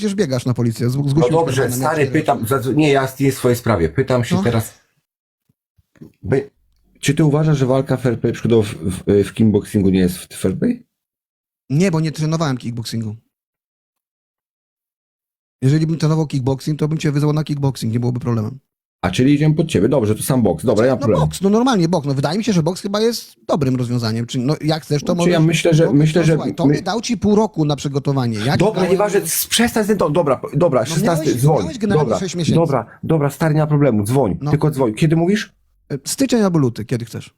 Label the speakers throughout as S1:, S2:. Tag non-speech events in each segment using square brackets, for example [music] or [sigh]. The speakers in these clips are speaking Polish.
S1: przecież biegasz na policję.
S2: No dobrze, stary, pytam, nie, ja jest w swojej sprawie, pytam się
S1: No.
S2: teraz, By, czy ty uważasz, że walka fair play przykładowo w, w, w kickboxingu nie jest w fair play?
S1: Nie, bo nie trenowałem kickboxingu. Jeżeli bym trenował kickboxing, to bym cię wyzwał na kickboxing, nie byłoby problemem.
S2: A czyli idziemy pod ciebie, dobrze, to sam boks, dobra, ja mam
S1: No
S2: problem.
S1: boks, no normalnie boks. No wydaje mi się, że boks chyba jest dobrym rozwiązaniem. Czy, no jak chcesz, to
S2: Znaczy,
S1: możesz...
S2: ja myślę, że-
S1: no,
S2: myślę,
S1: no,
S2: że
S1: Słuchaj, to
S2: my-
S1: dał ci pół roku na przygotowanie. Ja ci
S2: Dobra,
S1: dałem-
S2: nieważne, przestań z tym, do- dobra, dobra, 16,
S1: miałeś-
S2: dzwoń,
S1: miałeś generalnie
S2: dobra,
S1: sześć miesięcy.
S2: dobra, dobra, stary, nie ma problemu, dzwoń,
S1: No.
S2: tylko dzwoń. Kiedy mówisz?
S1: Styczeń albo luty, kiedy chcesz.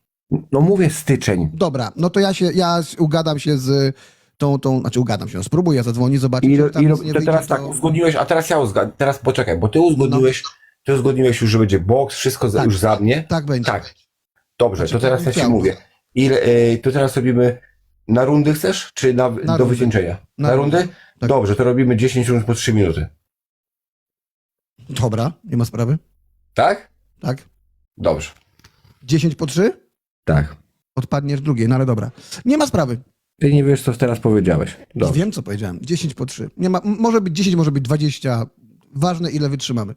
S2: No mówię styczeń.
S1: Dobra, no to ja się, ja ugadam się z tą, tą, znaczy ugadam się, no spróbuję zadzwonić, zobaczyć,
S2: I,
S1: czy tam
S2: i
S1: nic nie
S2: to teraz tak, uzgodniłeś, a teraz ja uzgadnę, teraz poczekaj, bo ty uzgodniłeś, ty uzgodniłeś już, że będzie boks, wszystko za,
S1: Tak.
S2: już za mnie.
S1: Tak będzie.
S2: Tak. Dobrze,
S1: Znaczy,
S2: to teraz
S1: tak
S2: ja ci
S1: chciałbym.
S2: mówię. Ile, e, to teraz robimy na rundy chcesz, czy na, do
S1: rundy.
S2: wycieńczenia? Na,
S1: Na
S2: rundy?
S1: rundy, tak.
S2: Dobrze, to robimy 10 rund po 3 minuty.
S1: Dobra, nie ma sprawy.
S2: Tak?
S1: Tak.
S2: Dobrze.
S1: 10 po 3?
S2: Tak.
S1: Odpadniesz drugiej, no ale dobra. Nie ma sprawy.
S2: Ty nie wiesz, co teraz powiedziałeś. Dobrze.
S1: Wiem, co powiedziałem. 10 po 3. Nie ma, m- może być 10, może być 20. Ważne, ile wytrzymamy.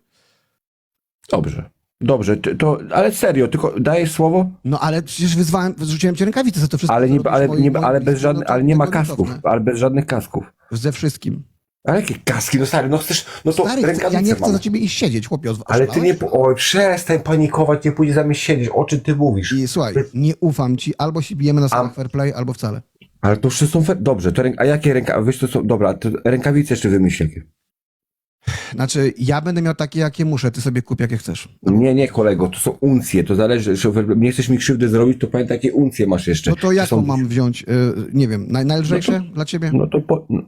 S2: Dobrze. Dobrze, ty- to, ale serio, tylko dajesz słowo?
S1: No ale przecież wyzwałem, wyrzuciłem cię rękawice za to wszystko.
S2: Ale
S1: co
S2: nie,
S1: robisz
S2: ale,
S1: moim-
S2: nie,
S1: moim
S2: ale, bez
S1: bliskim,
S2: żadnych,
S1: no to
S2: ale nie ma
S1: tego
S2: kasków,
S1: cofnę.
S2: ale bez żadnych kasków.
S1: Ze wszystkim.
S2: Ale jakie kaski, no stary, no chcesz, no to
S1: Stary,
S2: rękawice
S1: ja nie chcę
S2: mam.
S1: za ciebie iść siedzieć, chłopie.
S2: Ale ty nie,
S1: oszalałeś?
S2: oj, przestań panikować, nie pójdzie za mnie siedzieć, o czym ty mówisz?
S1: I słuchaj, nie ufam ci, albo się bijemy na samych fair play, albo wcale.
S2: Ale to wszystko są, fe- dobrze, to ręk, a jakie rękawice, wiesz to są, dobra, to rękawice jeszcze wymyśl jakie.
S1: Znaczy, ja będę miał takie, jakie muszę, ty sobie kup, jakie chcesz.
S2: Nie, nie kolego, to są uncje, to zależy, że nie chcesz mi krzywdy zrobić, to pamiętaj, jakie uncje masz jeszcze.
S1: No to jaką
S2: są,
S1: mam wziąć, y, nie wiem, naj, najlżejsze dla ciebie?
S2: No to po... no.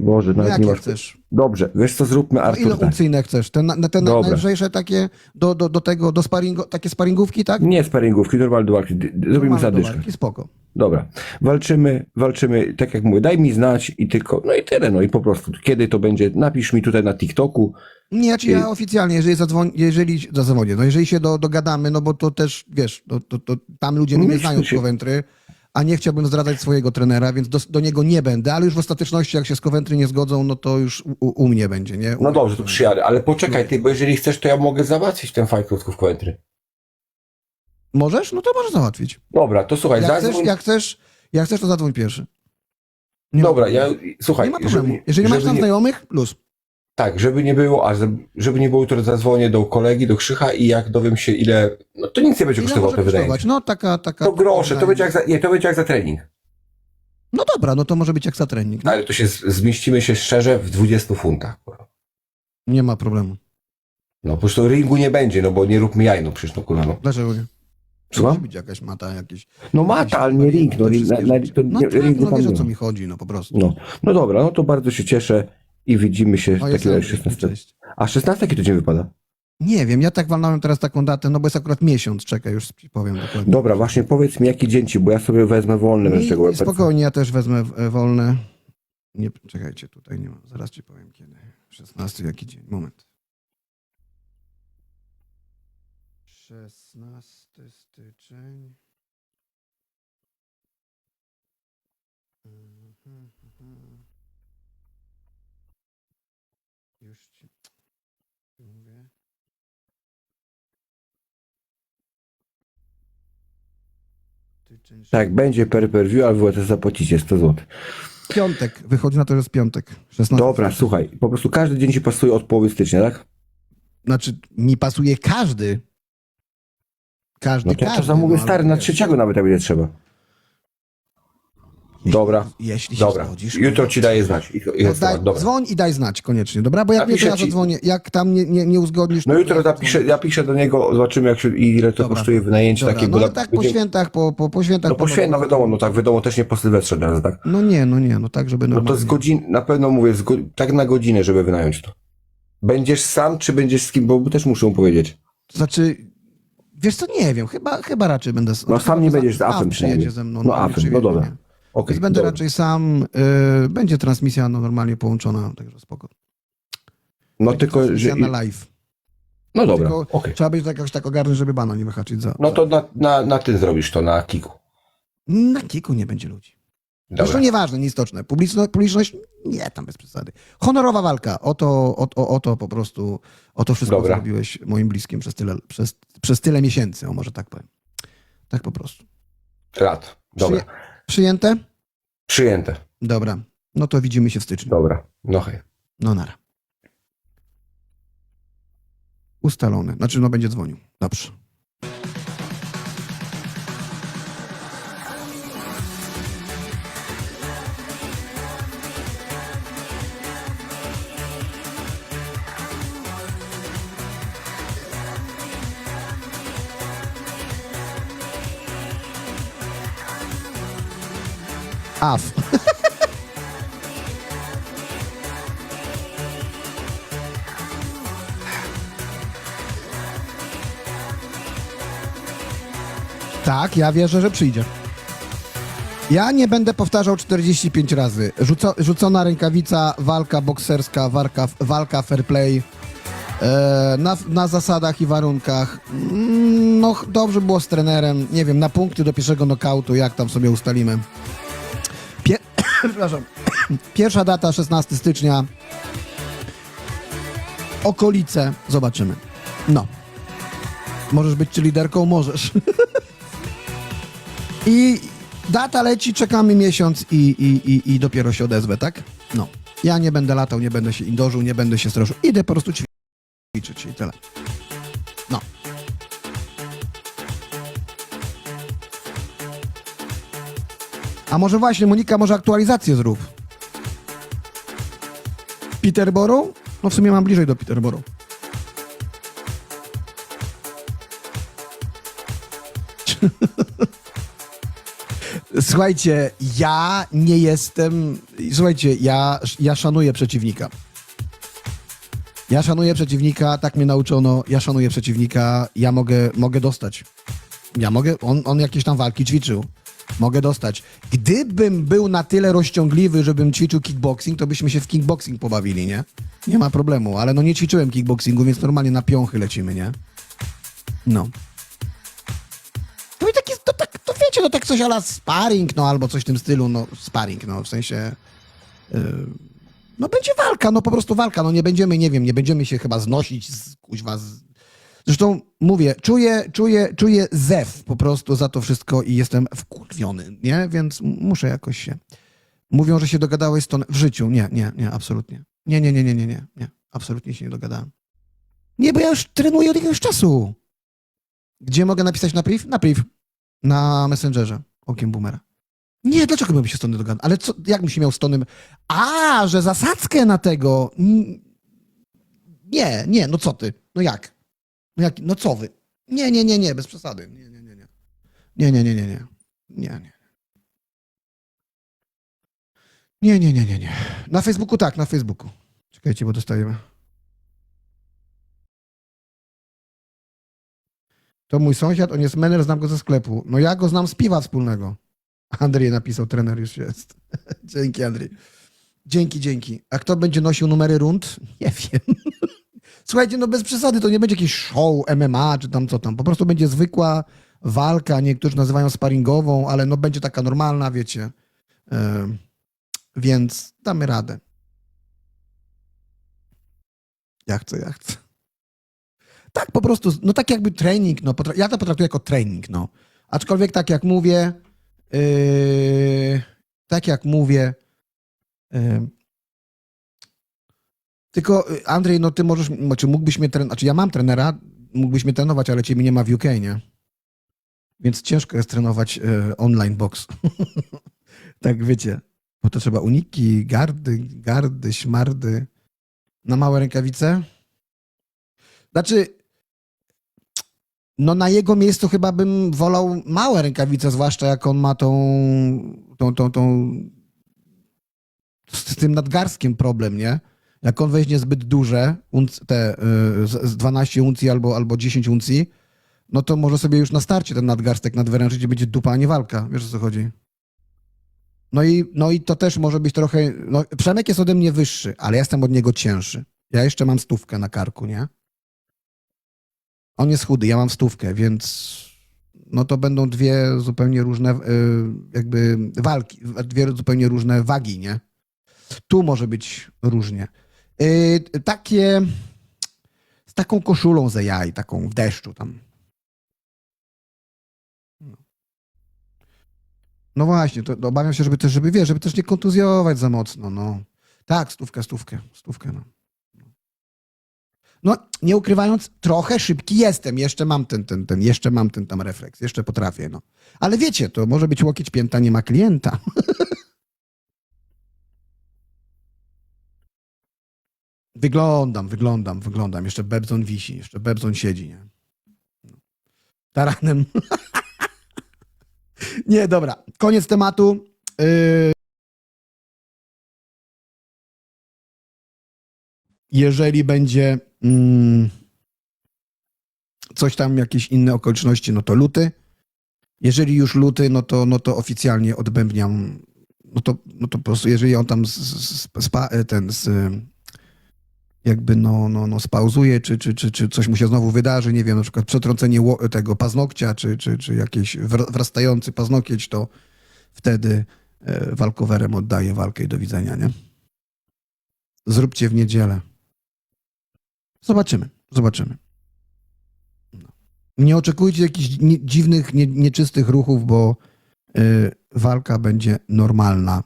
S2: Boże,
S1: No
S2: nawet
S1: jakie
S2: nie masz...
S1: chcesz?
S2: Dobrze, wiesz co, zróbmy
S1: No ile
S2: Artur tak.
S1: uncyjne chcesz? Te, na- te na-
S2: Dobra.
S1: najlżejsze takie do, do, do tego, do sparingu, takie sparingówki, tak?
S2: Nie sparingówki, normalne do walki, d- d- zrobimy
S1: Normalne
S2: zadyszkę.
S1: walki, Spoko.
S2: Dobra, walczymy, walczymy, tak jak mówię, daj mi znać i tylko, no i tyle, no i po prostu, kiedy to będzie, napisz mi tutaj na TikToku,
S1: Nie, czy ja oficjalnie, jeżeli zadzwoni, jeżeli zadzwonię, no jeżeli się do, dogadamy, no bo to też, wiesz, to, to, to tam ludzie mnie
S2: Myślę
S1: znają z
S2: się-
S1: Coventry, a nie chciałbym zdradzać swojego trenera, więc do, do niego nie będę, ale już w ostateczności, jak się z Coventry nie zgodzą, no to już u, u mnie będzie, nie? U
S2: no dobrze, to przyjadę, ale poczekaj ty, bo jeżeli chcesz, to ja mogę załatwić ten fight w Coventry.
S1: Możesz? No to możesz załatwić.
S2: Dobra, to słuchaj,
S1: Jak
S2: zadzwoń,
S1: chcesz, jak chcesz, jak chcesz, to zadzwoń pierwszy. Nie
S2: dobra,
S1: ma,
S2: ja, słuchaj,
S1: nie ma problemu.
S2: żeby-
S1: jeżeli masz tam
S2: nie-
S1: znajomych, luz.
S2: Tak, żeby nie było, a żeby- nie było, to zadzwonię do kolegi, do Krzycha i jak dowiem się ile, no to nic nie będzie kosztowało,
S1: kosztować?
S2: się.
S1: No taka, taka.
S2: To grosze, to będzie jak za, nie, to będzie jak za trening.
S1: No dobra, no to może być jak za trening. No,
S2: Ale to się, z- zmieścimy się szczerze w 20 funtach.
S1: nie ma problemu.
S2: No po prostu ringu nie będzie, no bo nie róbmy jaj, no przecież no kurwa, no.
S1: Dlaczego nie?
S2: Słucham?
S1: Musi być jakaś mata.
S2: No mata, ale nie ring, no,
S1: te
S2: ring, na, na, to
S1: No
S2: nie,
S1: tak,
S2: ringu
S1: no
S2: tam
S1: wiesz o
S2: nie
S1: co
S2: ma.
S1: mi chodzi, no po prostu.
S2: No, no dobra, no to bardzo się cieszę i widzimy się w takim razie
S1: Andrzej,
S2: 16.
S1: cześć.
S2: A 16 jaki to dzień wypada?
S1: Nie wiem, ja tak walnąłem teraz taką datę, no bo jest akurat miesiąc, czekaj, już ci powiem dokładnie.
S2: Dobra, właśnie powiedz mi jaki dzień ci, bo ja sobie wezmę tego
S1: I,
S2: WebExa.
S1: spokojnie, ja też wezmę e, wolne. Nie, czekajcie, tutaj nie ma, zaraz ci powiem kiedy. 16 jaki dzień, moment. 16 styczeń. Mhm.
S2: Tak, będzie per per view, ale wy też zapłacicie 100 zł.
S1: Piątek, wychodzi na to, że jest piątek. 16.
S2: Dobra, słuchaj, po prostu każdy dzień ci pasuje od połowy stycznia, tak?
S1: Znaczy, mi pasuje każdy. Każdy,
S2: No to ja
S1: każdy.
S2: to zamówię
S1: no, ale
S2: stary na
S1: wiesz,
S2: trzeciego nawet jak będzie trzeba.
S1: Jeśli-
S2: Dobra,
S1: Jeśli się
S2: Dobra,
S1: zgodzisz.
S2: jutro ci daję znać. I, i
S1: No daj,
S2: dobra.
S1: dzwoń i daj znać koniecznie, dobra? Bo jak nie, to ja
S2: ci-
S1: zadzwonię. Jak tam nie, nie, nie uzgodnisz...
S2: No jutro
S1: zadzwonię.
S2: ja piszę do niego, zobaczymy jak się, ile to
S1: Dobra.
S2: kosztuje wynajęcie
S1: Dobra,
S2: takie.
S1: no tak po świętach, po, po, po świętach...
S2: No po święta, no wiadomo, no tak wiadomo, też nie po Sylwestrze teraz, tak?
S1: No nie, no nie, no tak, żeby
S2: No
S1: normalnie...
S2: to z godzin, na pewno mówię, go, tak na godzinę, żeby wynająć to. Będziesz sam, czy będziesz z kim, bo też muszę mu powiedzieć.
S1: Znaczy, wiesz co, nie wiem, chyba, chyba raczej będę...
S2: No sam nie będziesz z afem
S1: przyjedzie ze mną.
S2: No
S1: nie
S2: afem, no dobra. Okej,
S1: Więc będę
S2: dobra.
S1: raczej sam, y, będzie transmisja no, normalnie połączona, także spoko.
S2: No
S1: Będzie
S2: tylko, że...
S1: na live.
S2: No dobra,
S1: Tylko
S2: okej.
S1: Trzeba być tak jakoś tak ogarnąć, żeby bana nie wyhaczyć za.
S2: No to na, na, na tym zrobisz to, na kiku.
S1: Na kiku nie będzie ludzi.
S2: Dobra.
S1: Zresztą nieważne, nieistotne. Publiczność, publiczność, nie, tam bez przesady. Honorowa walka, o to, o, o, o to po prostu, o to wszystko,
S2: Dobra.
S1: co robiłeś moim bliskim przez tyle, przez, przez tyle miesięcy, o może tak powiem. Tak po prostu.
S2: Lat. Dobra.
S1: Przyję- Przyjęte?
S2: Przyjęte.
S1: Dobra. No to widzimy się w styczniu.
S2: Dobra. No hej.
S1: No nara. Ustalone. Znaczy, no będzie dzwonił. Dobrze. Af. Tak, ja wierzę, że przyjdzie. Ja nie będę powtarzał 45 razy. Rzuco, rzucona rękawica, walka bokserska, walka, walka fair play. E, na, na zasadach i warunkach. Mm, No, dobrze było z trenerem. Nie wiem, na punkty do pierwszego nokautu, jak tam sobie ustalimy. Przepraszam. Pierwsza data 16 stycznia. Okolice. Zobaczymy. No. Możesz być czy liderką? Możesz. [laughs] I data leci, czekamy miesiąc i, i, i, i dopiero się odezwę, tak? No. Ja nie będę latał, nie będę się indożył, nie będę się straszył. Idę po prostu ćwiczyć i tyle. No. A może właśnie, Monika, może aktualizację zrób. Peterborough? No w sumie mam bliżej do Peterborough. [laughs] Słuchajcie, ja nie jestem. Słuchajcie, ja, ja szanuję przeciwnika. Ja szanuję przeciwnika, tak mnie nauczono. Ja szanuję przeciwnika, ja mogę, mogę dostać. Ja mogę, on, on jakieś tam walki ćwiczył. Mogę dostać. Gdybym był na tyle rozciągliwy, żebym ćwiczył kickboxing, to byśmy się w kickboxing pobawili, nie? Nie ma problemu, ale no nie ćwiczyłem kickboxingu, więc normalnie na piąchy lecimy, nie? No. No i taki, to, tak, to wiecie, no tak coś ala sparring, no albo coś w tym stylu, no sparring, no w sensie... Yy, no będzie walka, no po prostu walka, no nie będziemy, nie wiem, nie będziemy się chyba znosić z kuźwa z... Zresztą mówię, czuję, czuję, czuję zew po prostu za to wszystko i jestem wkurwiony, nie? Więc muszę jakoś się... Mówią, że się dogadałeś Tonem w życiu. Nie, nie, nie, absolutnie. Nie, nie, nie, nie, nie, nie, nie. Absolutnie się nie dogadałem. Nie, bo ja już trenuję od jakiegoś czasu. Gdzie mogę napisać na priv? Na priv. Na Messengerze. Okiem boomera. Nie, dlaczego bym się z dogadał? Ale co, jak bym się miał z. A, że zasadzkę na tego... Nie, nie, no co ty? No jak? No jak, no co wy? Nie, nie, nie, nie, bez przesady. Nie, nie, nie, nie. Nie, nie, nie, nie, nie. Nie, nie. Nie, nie, nie, nie, nie. Na Facebooku tak, na Facebooku. Czekajcie, bo dostajemy. To mój sąsiad, on jest mener, znam go ze sklepu. No ja go znam z piwa wspólnego. Andrzej napisał, trener już jest. [laughs] dzięki, Andrzej. Dzięki, dzięki. A kto będzie nosił numery rund? [laughs] Nie wiem. Słuchajcie, no bez przesady, to nie będzie jakiś show MMA czy tam co tam. Po prostu będzie zwykła walka, niektórzy nazywają sparingową, ale no będzie taka normalna, wiecie. Ym, więc damy radę. Ja chcę, ja chcę. Tak, po prostu, no tak jakby trening, no, ja to potraktuję jako trening, no. Aczkolwiek tak jak mówię, yy, tak jak mówię, yy, tylko y, Andrzej, no ty możesz, znaczy mógłbyś mnie trenować, znaczy ja mam trenera, mógłbyś mnie trenować, ale ciebie nie ma w UK, nie? Więc ciężko jest trenować y, online box. [laughs] tak wiecie, bo to trzeba uniki, gardy, gardy, śmardy. Na małe rękawice? Znaczy, no na jego miejscu chyba bym wolał małe rękawice, zwłaszcza jak on ma tą, tą, tą, tą z tym nadgarstkiem problem, nie? Jak on weźmie zbyt duże, te y, z 12 uncji albo, albo 10 uncji, no to może sobie już na starcie ten nadgarstek nadwyręczyć i będzie dupa, a nie walka. Wiesz o co chodzi? No i, no i to też może być trochę... No, Przemek jest ode mnie wyższy, ale ja jestem od niego cięższy. Ja jeszcze mam stówkę na karku, nie? On jest chudy, ja mam stówkę, więc no to będą dwie zupełnie różne y, jakby walki, dwie zupełnie różne wagi, nie? Tu może być różnie. Y, takie z taką koszulą ze jaj, taką w deszczu tam. No właśnie, to, obawiam się, żeby też, żeby wiesz, żeby też nie kontuzjować za mocno, no. Tak, stówkę, stówkę, stówkę, no. No, nie ukrywając, trochę szybki jestem. Jeszcze mam ten, ten, ten, jeszcze mam ten tam refleks, jeszcze potrafię, no. Ale wiecie, to może być łokieć pięta, nie ma klienta. [laughs] wyglądam, wyglądam, wyglądam. Jeszcze Bebzon wisi, jeszcze Bebzon siedzi, nie? Taranem. [laughs] nie, dobra. Koniec tematu. Yy... Jeżeli będzie mm, coś tam, jakieś inne okoliczności, no to luty. Jeżeli już luty, no to, no to oficjalnie odbębniam. No to, no to po prostu, jeżeli on tam z, z, spa, ten z, jakby no, no, no spauzuje, czy, czy, czy, czy coś mu się znowu wydarzy, nie wiem, na przykład przetrącenie tego paznokcia, czy, czy, czy jakiś wr- wrastający paznokieć, to wtedy e, walkowerem oddaję walkę i do widzenia, nie? Zróbcie w niedzielę. Zobaczymy, zobaczymy. No. Nie oczekujcie jakichś dziwnych, nie, nieczystych ruchów, bo y, walka będzie normalna.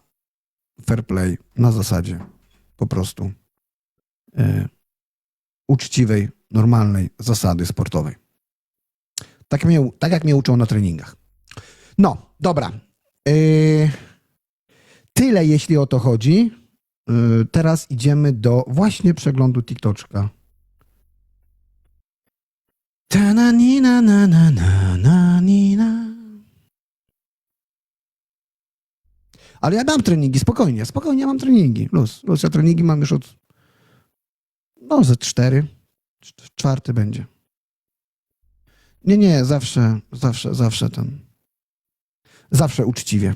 S1: Fair play na zasadzie po prostu uczciwej, normalnej zasady sportowej. Tak, mnie, tak jak mnie uczą na treningach. No, dobra. Y, tyle jeśli o to chodzi. Y, teraz idziemy do właśnie przeglądu TikToczka. Ta-na-ni-na, na-na-na, na-ni-na. Ale ja mam treningi, spokojnie, spokojnie, ja mam treningi. Luz, luz, ja treningi mam już od, no, ze cztery. Cz- Czwarty będzie. Nie, nie, zawsze, zawsze, zawsze ten, zawsze uczciwie.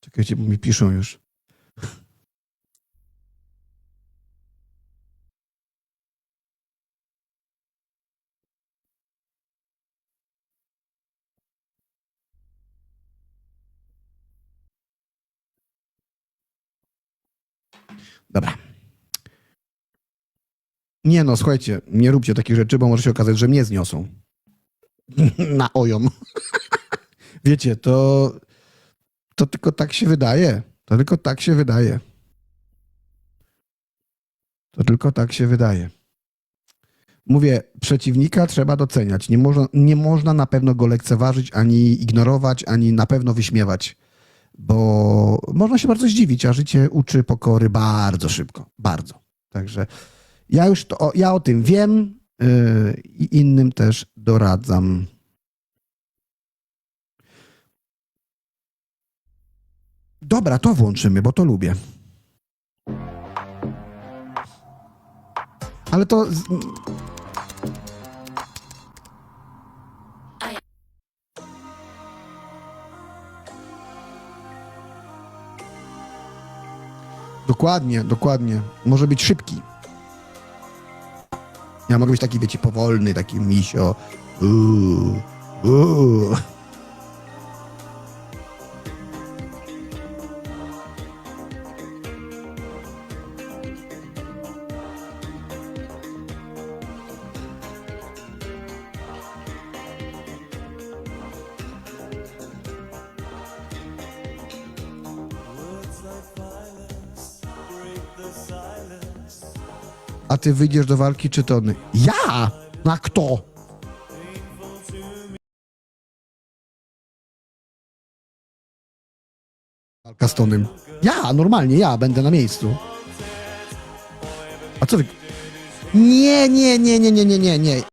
S1: Czekajcie, bo mi piszą już. Dobra. Nie no, słuchajcie, nie róbcie takich rzeczy, bo może się okazać, że mnie zniosą. [laughs] Na ojom. [laughs] Wiecie, to, to tylko tak się wydaje. To tylko tak się wydaje. To tylko tak się wydaje. Mówię, przeciwnika trzeba doceniać. Nie można, nie można na pewno go lekceważyć, ani ignorować, ani na pewno wyśmiewać, bo można się bardzo zdziwić, a życie uczy pokory bardzo szybko. Bardzo. Także ja już to, ja o tym wiem yy, i innym też doradzam. Dobra, to włączymy, bo to lubię. Ale to. Dokładnie, dokładnie. Może być szybki. Ja mogę być taki, wiecie, powolny, taki misio. Uuu, uuu. Ty wyjdziesz do walki, czy to? Ja? Na kto? Walka z Tonym. Ja, normalnie, ja będę na miejscu. A co wy... Nie, nie, nie, nie, nie, nie, nie, nie.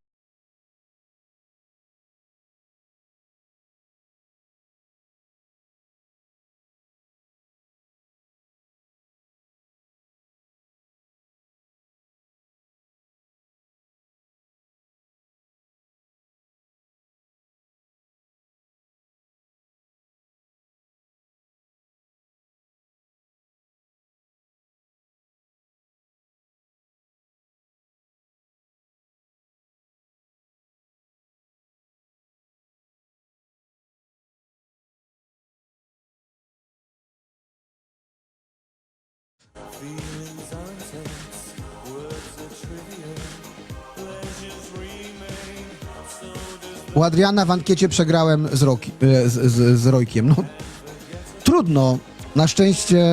S1: U Adriana w ankiecie przegrałem z, Roki, e, z, z, z Rojkiem. No, trudno. Na szczęście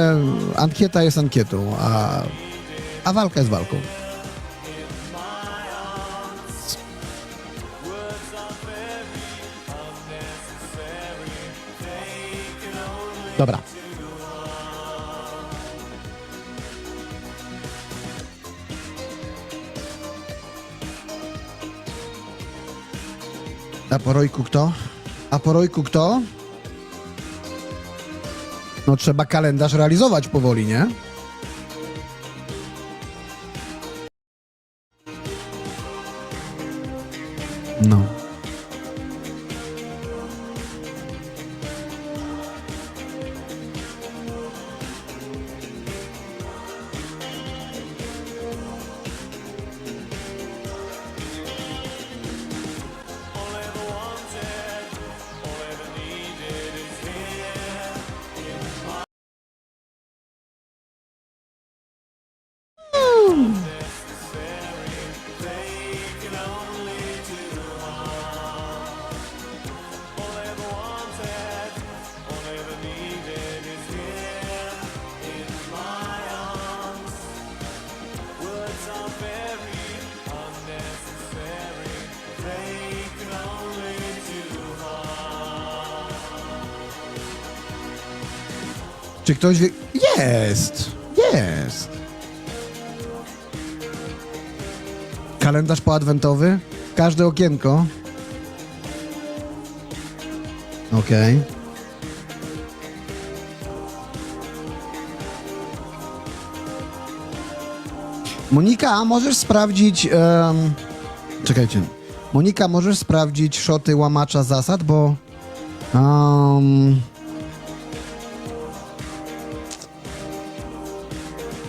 S1: ankieta jest ankietą, a, a walka jest walką. Dobra. A po Rojku kto? A po Rojku kto? No trzeba kalendarz realizować powoli, nie? Czy ktoś wie... Jest! Jest! Kalendarz poadwentowy? Każde okienko? Okej. Monika, a możesz sprawdzić... em, Czekajcie. Monika, możesz sprawdzić szoty łamacza zasad, bo... Um,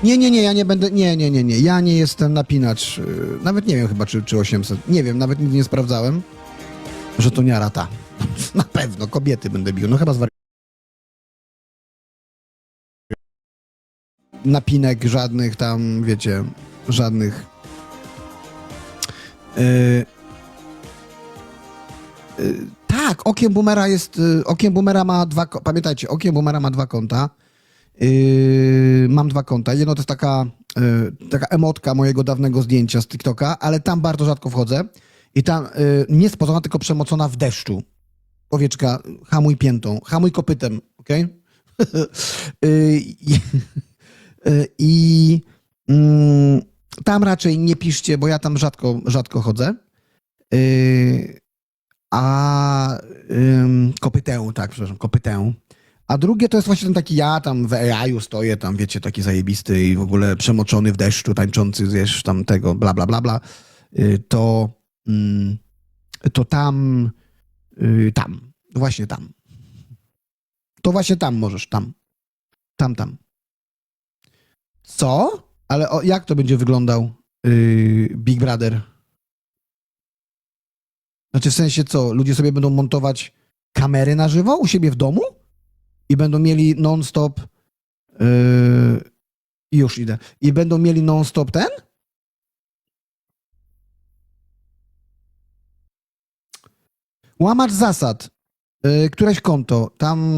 S1: Nie, nie, nie, ja nie będę. Nie, nie, nie, nie. Ja nie jestem napinacz. yy, Nawet nie wiem chyba, czy, czy 800. Nie wiem, nawet nigdy nie sprawdzałem. Że to niara ta. [laughs] Na pewno, kobiety będę bił. No chyba zwar... Napinek żadnych tam, wiecie, żadnych. Yy... Yy, tak, okiem boomera jest. Yy, okiem boomera ma dwa. Pamiętajcie, okiem boomera ma dwa konta. Yy, mam dwa konta. Jedno to jest taka, yy, taka emotka mojego dawnego zdjęcia z TikToka, ale tam bardzo rzadko wchodzę. I tam yy, nie spocona, tylko przemocona w deszczu. Powieczka, hamuj piętą, hamuj kopytem, okej? [laughs] Yy, I yy, tam raczej nie piszcie, bo ja tam rzadko, rzadko chodzę. Yy, a ym, kopytę, tak, przepraszam, kopytę. A drugie to jest właśnie ten taki ja tam w AI-u stoję, tam wiecie, taki zajebisty i w ogóle przemoczony w deszczu, tańczący, wiesz, tam tego, bla, bla, bla, bla. Y, To, mm, to tam, y, tam, właśnie tam. To właśnie tam możesz, tam. Tam, tam. Co? Ale o, jak to będzie wyglądał y, Big Brother? Znaczy w sensie co, ludzie sobie będą montować kamery na żywo u siebie w domu? I będą mieli non-stop. Yy, już idę. I będą mieli non-stop ten? Łamacz zasad. Yy, któreś konto. Tam.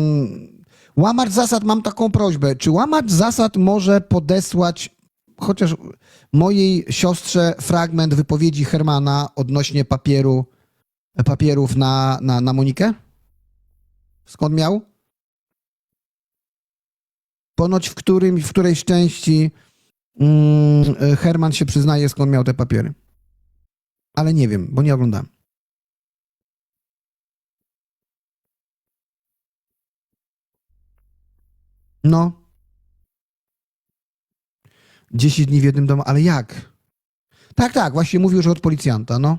S1: Łamacz zasad, mam taką prośbę. Czy łamacz zasad może podesłać chociaż mojej siostrze fragment wypowiedzi Hermana odnośnie papieru, papierów na, na, na Monikę? Skąd miał? Ponoć w, którym, w którejś części mm, Herman się przyznaje, skąd miał te papiery. Ale nie wiem, bo nie oglądałem. No. 10 dni w jednym domu, ale jak? Tak, tak, właśnie mówił, że od policjanta, no.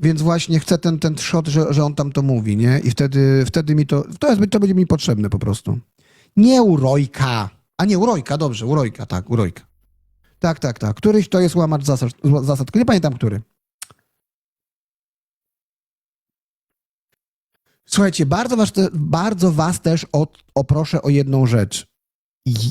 S1: Więc właśnie chcę ten, ten że, że on tam to mówi, nie? I wtedy, wtedy mi to, to, jest, to będzie mi potrzebne po prostu. Nie urojka. A nie, urojka, dobrze, urojka, tak, urojka. Tak, tak, tak. Któryś to jest łamacz zasad, zasad. nie pamiętam, który. Słuchajcie, bardzo was, bardzo was też oproszę o jedną rzecz.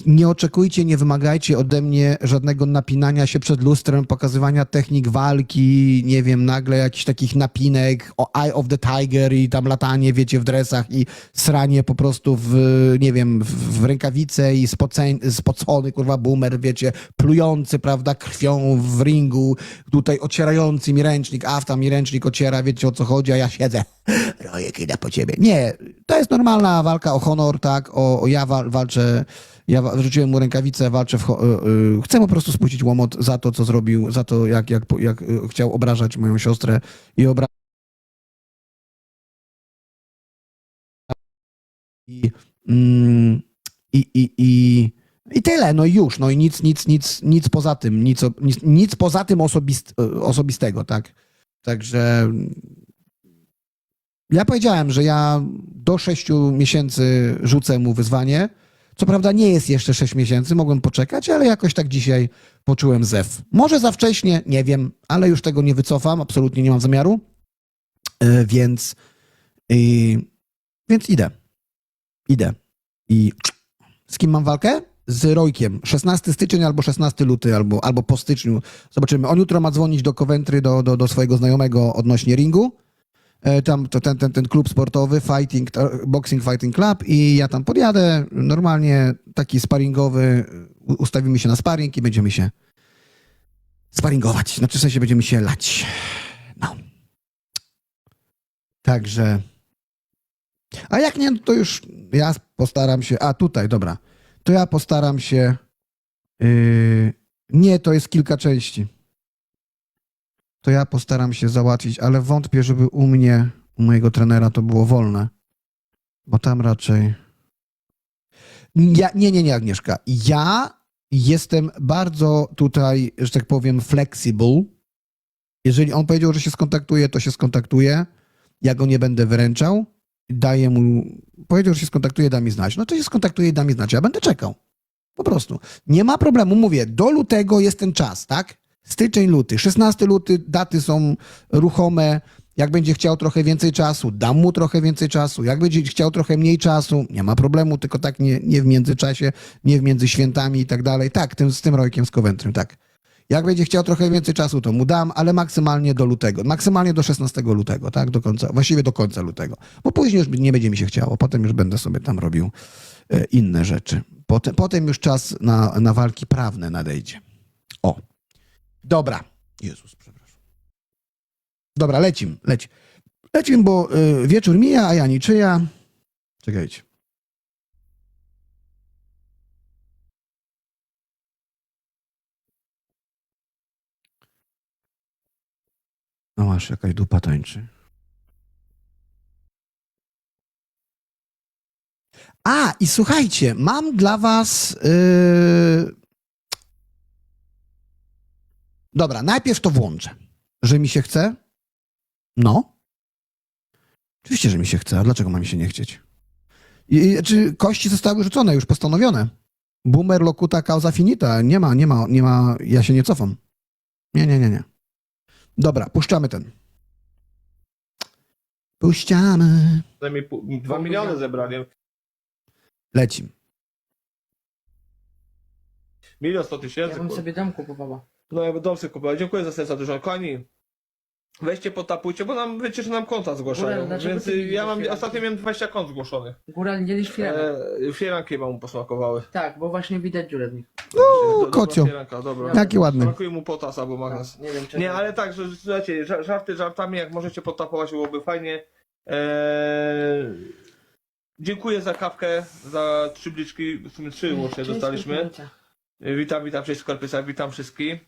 S1: Nie oczekujcie, nie wymagajcie ode mnie żadnego napinania się przed lustrem, pokazywania technik walki, nie wiem, nagle jakichś takich napinek, o Eye of the Tiger i tam latanie, wiecie, w dresach i sranie po prostu w, nie wiem, w, w rękawice i spoceń, spocony, kurwa, boomer, wiecie, plujący, prawda, krwią w ringu, tutaj ocierający mi ręcznik, afta mi ręcznik ociera, wiecie o co chodzi, a ja siedzę, [laughs] rojek, idę po ciebie. Nie, to jest normalna walka o honor, tak, o, o ja wal, walczę, ja wrzuciłem mu rękawicę, walczę w, y, y, chcę po prostu spuścić łomot za to, co zrobił, za to, jak, jak, jak y, chciał obrażać moją siostrę i obra i, mm, i, i, i, i tyle, no i już, no i nic, nic, nic, nic poza tym, nic, nic, nic poza tym osobist, osobistego, tak? Także ja powiedziałem, że ja do sześciu miesięcy rzucę mu wyzwanie. Co prawda nie jest jeszcze sześć miesięcy, mogłem poczekać, ale jakoś tak dzisiaj poczułem zew. Może za wcześnie, nie wiem, ale już tego nie wycofam, absolutnie nie mam zamiaru, E, więc, więc idę. Idę. I z kim mam walkę? Z Rojkiem. 16 styczeń albo 16 luty, albo, albo po styczniu. Zobaczymy. On jutro ma dzwonić do Coventry, do, do, do swojego znajomego odnośnie ringu. E, Tam to ten, ten, ten klub sportowy, fighting, to- Boxing Fighting Club i ja tam podjadę. Normalnie taki sparingowy. Ustawimy się na sparring i będziemy się sparingować. Znaczy w sensie będziemy się lać. No. Także... A jak nie, no to już ja postaram się. A tutaj, dobra. To ja postaram się. Yy, nie, to jest kilka części. To ja postaram się załatwić, ale wątpię, żeby u mnie, u mojego trenera to było wolne. Bo tam raczej. Ja, nie, nie, nie, Agnieszka. Ja jestem bardzo tutaj, że tak powiem, flexible. Jeżeli on powiedział, że się skontaktuje, to się skontaktuje. Ja go nie będę wyręczał daję mu, powiedział, że się skontaktuje, da mi znać. No to się skontaktuje da mi znać. Ja będę czekał. Po prostu. Nie ma problemu. Mówię, do lutego jest ten czas, tak? Styczeń, luty. 16 luty, daty są ruchome. Jak będzie chciał trochę więcej czasu, dam mu trochę więcej czasu. Jak będzie chciał trochę mniej czasu, nie ma problemu, tylko tak nie, nie w międzyczasie, nie w między świętami i tak dalej. Tak, tym, z tym rojkiem z Coventrym, tak. Jak będzie chciał trochę więcej czasu, to mu dam, ale maksymalnie do lutego. Maksymalnie do 16 lutego, tak? Do końca, właściwie do końca lutego. Bo później już nie będzie mi się chciało. Potem już będę sobie tam robił e, inne rzeczy. Potem, potem już czas na, na walki prawne nadejdzie. O. Dobra. Jezus, przepraszam. Dobra, lecim, leć. Lecim, bo y, wieczór mija, a ja niczyja. Czekajcie. No masz, jakaś dupa tańczy. A, i słuchajcie, mam dla was... Yy... Dobra, najpierw to włączę. Że mi się chce? No. Oczywiście, że mi się chce. A dlaczego ma mi się nie chcieć? I, i, czy kości zostały rzucone, już postanowione? Boomer, lokuta, causa finita. Nie ma, nie ma, nie ma. Ja się nie cofam. Nie, nie, nie, nie. Dobra, puszczamy ten. Puściamy.
S3: Przynajmniej pół- dwa miliony zebrali.
S1: Lecim.
S3: Milion sto tysięcy.
S4: Ja bym
S3: kur-
S4: sobie dom kupowała.
S3: No ja bym dobrze kupował. Dziękuję za serca dużo. Kochani, weźcie, potapujcie, bo nam, wiecie, że nam konta zgłaszają.
S4: Góral, dlaczego
S3: Więc
S4: ty nie
S3: ja mam,
S4: widzisz
S3: ostatnio miałem 20 kont zgłoszonych.
S4: Góral nie lisz firanki.
S3: E, fieranki chyba mu posmakowały.
S4: Tak, bo właśnie widać dziurę w nich.
S1: O,
S3: Dobra
S1: kocio.
S3: Fieranka, dobra.
S1: Jaki ładny.
S3: Smakuje mu potas albo magnes.
S4: Nie wiem czy.
S3: Nie, ale tak, że słuchajcie, ża- żarty żartami, jak możecie potapować, byłoby fajnie. Eee, dziękuję za kawkę, za trzy bliczki, w sumie trzy łącznie dostaliśmy. E, Witam, witam cześć Skorpysa, witam wszystkich.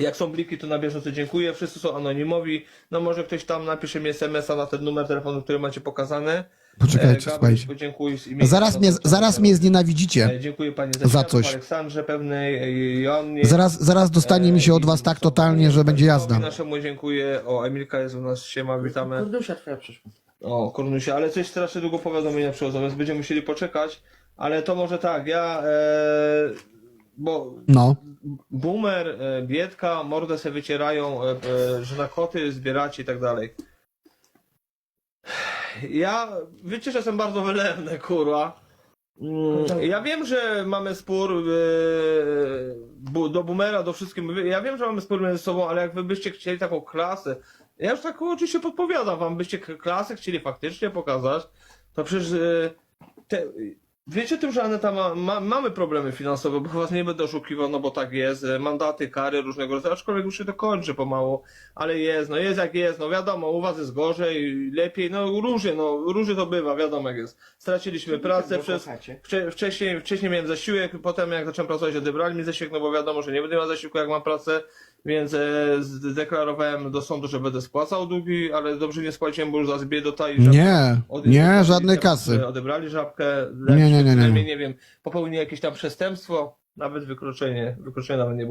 S3: Jak są bliki, to na bieżąco dziękuję. Wszyscy są anonimowi. No może ktoś tam napisze mi SMS-a na ten numer telefonu, który macie pokazany.
S1: Poczekajcie,
S3: E,
S1: słuchajcie.
S3: podziękuję z imienia.
S1: Zaraz mnie, zaraz mnie znienawidzicie.
S3: E, Dziękuję pani
S1: za
S3: za,
S1: coś.
S3: Aleksandrze pewnej, e, Joannie.
S1: Zaraz, zaraz dostanie mi się od
S3: E,
S1: was tak totalnie, że będzie jazda.
S3: Naszemu dziękuję. O, Emilka jest u nas, siema, witamy.
S4: Kurdusza twoja przyszła.
S3: O, Kornusia, ale coś strasznie długo powiadomienia przychodzą, więc będziemy musieli poczekać. Ale to może tak, ja, e, bo
S1: No.
S3: Boomer, e, Biedka, mordę se wycierają, e, e, że na koty zbieracie i tak dalej. Ja, wiecie, że jestem bardzo wylewny, kurwa. Mm, Ja wiem, że mamy spór bu- do boomera, do wszystkim. Ja wiem, że mamy spór między sobą, ale jak wy byście chcieli taką klasę, ja już tak oczywiście podpowiadam wam, byście klasę chcieli faktycznie pokazać, to przecież te, wiecie o tym, że Aneta ma, ma, mamy problemy finansowe, bo was nie będę oszukiwał, no bo tak jest, e, mandaty, kary różnego rodzaju, aczkolwiek już się to kończy pomału, ale jest, no jest jak jest, no wiadomo, u was jest gorzej, lepiej, no różnie, no różnie to bywa, wiadomo jak jest. Straciliśmy pracę przez, Wcze- Wcześniej, wcześniej miałem zasiłek, potem jak zacząłem pracować odebrali mi zasiłek, no bo wiadomo, że nie będę miał zasiłku jak mam pracę, więc e, zdeklarowałem do sądu, że będę spłacał długi, ale dobrze nie spłaciłem, bo już za zbie dotaj
S1: Nie, nie, żadnej kasy.
S3: Odebrali żabkę,
S1: Nie, nie, nie, nie.
S3: nie wiem, popełnili jakieś tam przestępstwo, nawet wykroczenie, wykroczenie nawet nie było.